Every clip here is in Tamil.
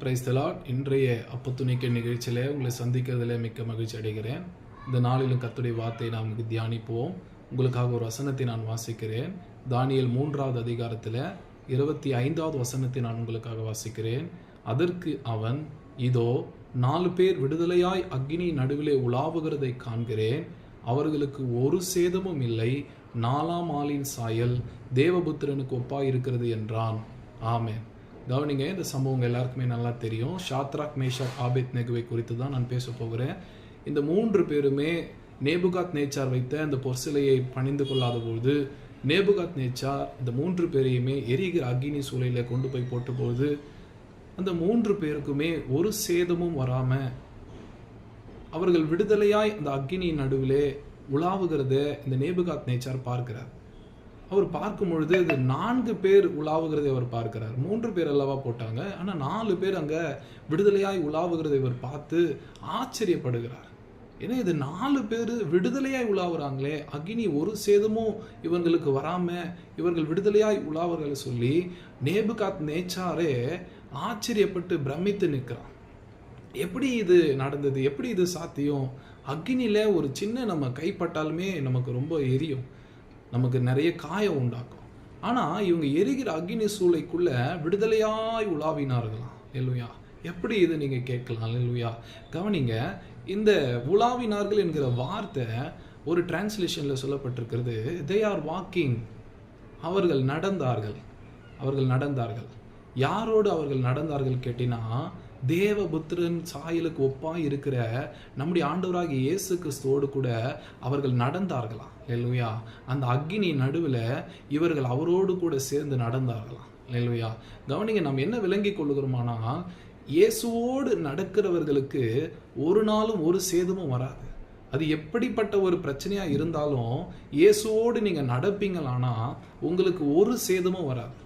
பிரைஸ்தலாட் இன்றைய அப்பத்துணிக்க நிகழ்ச்சியில் உங்களை சந்திக்கிறதுல மிக்க மகிழ்ச்சி அடைகிறேன். இந்த நாளிலும் கத்துடைய வார்த்தையை நாம் தியானிப்போம். உங்களுக்காக ஒரு வசனத்தை நான் வாசிக்கிறேன். தானியல் மூன்றாவது அதிகாரத்தில் இருபத்தி ஐந்தாவது வசனத்தை நான் உங்களுக்காக வாசிக்கிறேன். அதற்கு அவன் இதோ நாலு பேர் விடுதலையாய் அக்னி நடுவிலே உலாவுகிறதை காண்கிறேன். அவர்களுக்கு ஒரு சேதமும் இல்லை. நாலாம் ஆளின் சாயல் தேவபுத்திரனுக்கு ஒப்பாயிருக்கிறது என்றான். ஆமேன். கவனிங்க இந்த சம்பவம் எல்லாருக்குமே நல்லா தெரியும். ஷாத்ராக் மேஷாக் ஆபித் நெகுவை குறித்து தான் நான் பேச போகிறேன். இந்த மூன்று பேருமே நேபுகாத் நேச்சார் வைத்த அந்த பொற்சிலையை பணிந்து கொள்ளாத பொழுது நேபுகாத் நேச்சார் இந்த மூன்று பேரையுமே எரிகிற அக்னி சூழலில் கொண்டு போய் போட்டபோது அந்த மூன்று பேருக்குமே ஒரு சேதமும் வராமல் அவர்கள் விடுதலையாய் அந்த அக்னியின் நடுவிலே உலாவுகிறத இந்த நேபுகாத் நேச்சார் பார்க்கிறார். அவர் பார்க்கும் பொழுது இது நான்கு பேர் உலாவுகிறதை அவர் பார்க்கிறார். மூன்று பேர் அல்லவா போட்டாங்க. ஆனா நாலு பேர் அங்க விடுதலையாய் உலாவுகிறதை இவர் பார்த்து ஆச்சரியப்படுகிறார். ஏன்னா இது நாலு பேர் விடுதலையாய் உலாவுறாங்களே அக்னி ஒரு சேதமும் இவங்களுக்கு வராம இவர்கள் விடுதலையாய் உலாவர்களை சொல்லி நேபுகாத் நேச்சாரே ஆச்சரியப்பட்டு பிரமித்து நிற்கிறான். எப்படி இது நடந்தது? எப்படி இது சாத்தியம்? அக்னியில் ஒரு சின்ன நம்ம கைப்பட்டாலுமே நமக்கு ரொம்ப எரியும். நமக்கு நிறைய காயம் உண்டாக்கும். ஆனால் இவங்க எரிகிற அக்னி சூளைக்குள்ள விடுதலையாய் உலாவினார்களாம். இல்லையா எப்படி இது நீங்கள் கேட்கலாம்? இல்லையா கவனிங்க இந்த உலாவினார்கள் என்கிற வார்த்தை ஒரு டிரான்ஸ்லேஷனில் சொல்லப்பட்டிருக்கிறது தே ஆர் வாக்கிங் அவர்கள் நடந்தார்கள். அவர்கள் நடந்தார்கள். யாரோடு அவர்கள் நடந்தார்கள் கேட்டினா தேவபுத்திரன் சாயலுக்கு ஒப்பாக இருக்கிற நம்முடைய ஆண்டவராகிய இயேசு கிறிஸ்துவோடு கூட அவர்கள் நடந்தார்களாம். இல்லையா அந்த அக்னி நடுவில் இவர்கள் அவரோடு கூட சேர்ந்து நடந்தார்களாம். இல்லையா கவனிங்க நம்ம என்ன விளங்கி கொள்ளுகிறோமானா இயேசுவோடு நடக்கிறவர்களுக்கு ஒரு நாளும் ஒரு சேதமும் வராது. அது எப்படிப்பட்ட ஒரு பிரச்சனையாக இருந்தாலும் இயேசுவோடு நீங்கள் நடப்பீங்களானா உங்களுக்கு ஒரு சேதமும் வராது.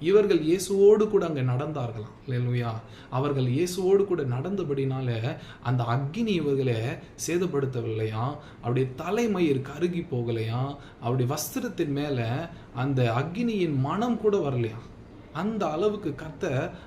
இவர்கள் இயேசுவோடு கூட அங்கே நடந்தார்களாம் இல்லையா அவர்கள் இயேசுவோடு கூட நடந்தபடினால அந்த அக்னி இவர்களை சேதப்படுத்தவில்லையாம் அவருடைய தலைமயிர் கருகி போகலையாம் அவருடைய வஸ்திரத்தின் மேலே அந்த அக்னியின் மனம் கூட வரலையாம் அந்த அளவுக்கு கத்த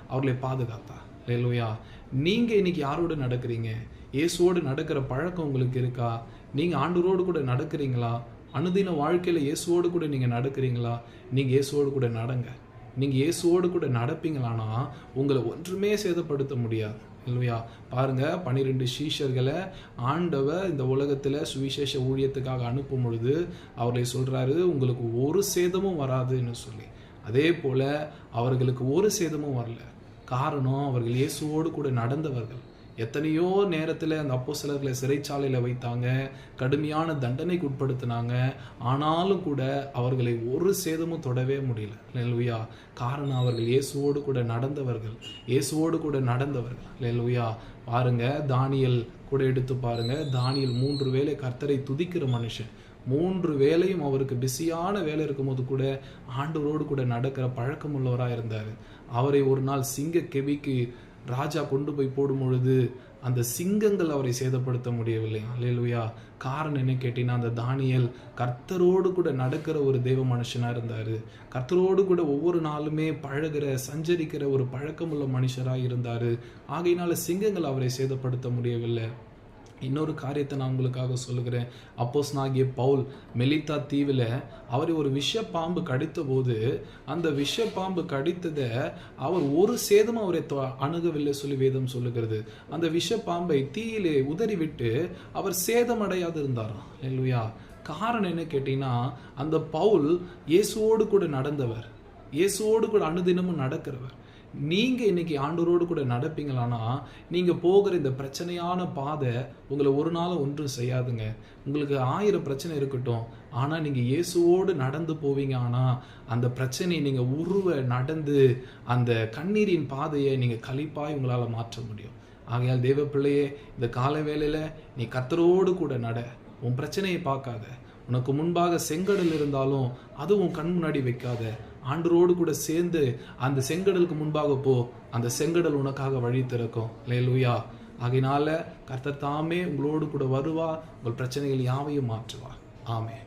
அவர்களை பாதுகாத்தா இல்லையா நீங்க இன்னைக்கு யாரோடு நடக்கிறீங்க? இயேசுவோடு நடக்கிற பழக்கம் உங்களுக்கு இருக்கா? நீங்க ஆண்டவரோடு கூட நடக்கிறீங்களா? அனுதின வாழ்க்கையில இயேசுவோடு கூட நீங்க நடக்கிறீங்களா? நீங்க இயேசுவோடு கூட நடங்க. நீங்கள் இயேசுவோடு கூட நடப்பீங்களானா உங்களை ஒன்றுமே சேதப்படுத்த முடியாது. இல்லையா? பாருங்க பன்னிரெண்டு சீஷர்களை ஆண்டவர் இந்த உலகத்தில் சுவிசேஷ ஊழியத்துக்காக அனுப்பும் பொழுது அவர்களை சொல்கிறாரு உங்களுக்கு ஒரு சேதமும் வராதுன்னு சொல்லி. அதே போல் அவர்களுக்கு ஒரு சேதமும் வரல. காரணம் அவர்கள் இயேசுவோடு கூட நடந்தவர்கள். எத்தனையோ நேரத்தில் அந்த அப்போ சிலர்களை சிறைச்சாலையில் வைத்தாங்க கடுமையான தண்டனைக்கு உட்படுத்தினாங்க. ஆனாலும் கூட அவர்களை ஒரு சேதமும் தொடவே முடியல. லெல்லுயா காரணம் அவர்கள் இயேசுவோடு கூட நடந்தவர்கள் இயேசுவோடு கூட நடந்தவர்கள். லெல்லுயா பாருங்க தானியல் கூட எடுத்து பாருங்க. தானியல் மூன்று வேளை கர்த்தரை துதிக்கிற மனுஷன். மூன்று வேலையும் அவருக்கு பிஸியான வேலை இருக்கும்போது கூட ஆண்டவரோடு கூட நடக்கிற பழக்கம் உள்ளவராக இருந்தார். அவரை ஒரு நாள் சிங்க கெவிக்கு ராஜா கொண்டு போய் போடும் பொழுது அந்த சிங்கங்கள் அவரை சேதப்படுத்த முடியவில்லை. அலையலுயா காரணம் என்ன கேட்டீங்கன்னா அந்த தானியல் கர்த்தரோடு கூட நடக்கிற ஒரு தெய்வ மனுஷனாக இருந்தார். கர்த்தரோடு கூட ஒவ்வொரு நாளுமே பழகிற சஞ்சரிக்கிற ஒரு பழக்கமுள்ள மனுஷராக இருந்தார். ஆகையினால சிங்கங்கள் அவரை சேதப்படுத்த முடியவில்லை. இன்னொரு காரியத்தை நான் உங்களுக்காக சொல்லுகிறேன். அப்போஸ் நாகிய பவுல் மெலித்தா தீவில் அவரை ஒரு விஷ பாம்பு கடித்த போது அந்த விஷ பாம்பு கடித்ததை அவர் ஒரு சேதமும் அவரை அணுகவில்லை சொல்லி வேதம் சொல்லுகிறது. அந்த விஷ பாம்பை தீயிலே உதறிவிட்டு அவர் சேதமடையாது இருந்தாராம். இல்லையா காரணம் என்ன கேட்டீங்கன்னா அந்த பவுல் இயேசுவோடு கூட நடந்தவர். இயேசுவோடு கூட அனுதினமும் நடக்கிறவர். நீங்கள் இன்னைக்கு ஆண்டோரோடு கூட நடப்பீங்களானா நீங்கள் போகிற இந்த பிரச்சனையான பாதை உங்களை ஒரு நாள் ஒன்றும் செய்யாதுங்க. உங்களுக்கு ஆயிரம் பிரச்சனை இருக்கட்டும் ஆனால் நீங்கள் இயேசுவோடு நடந்து போவீங்க ஆனால் அந்த பிரச்சனையை நீங்கள் உருவ நடந்து அந்த கண்ணீரின் பாதையை நீங்கள் கழிப்பாய் உங்களால் மாற்ற முடியும். ஆகையால் தேவ பிள்ளையே இந்த கால வேலையில் நீ கத்தரோடு கூட நட உன் பிரச்சனையை பார்க்காத. உனக்கு முன்பாக செங்கடல் இருந்தாலும் அது உன் கண் முன்னாடி வைக்காத. ஆண்டரோடு கூட சேர்ந்து அந்த செங்கடலுக்கு முன்பாக போ. அந்த செங்கடல் உனக்காக வழி திறக்கும். லேலுயா ஆகையினால கர்த்தர் தாமே உங்களோடு கூட வருவா உங்கள் பிரச்சனைகள் யாவையும் மாற்றுவா ஆமே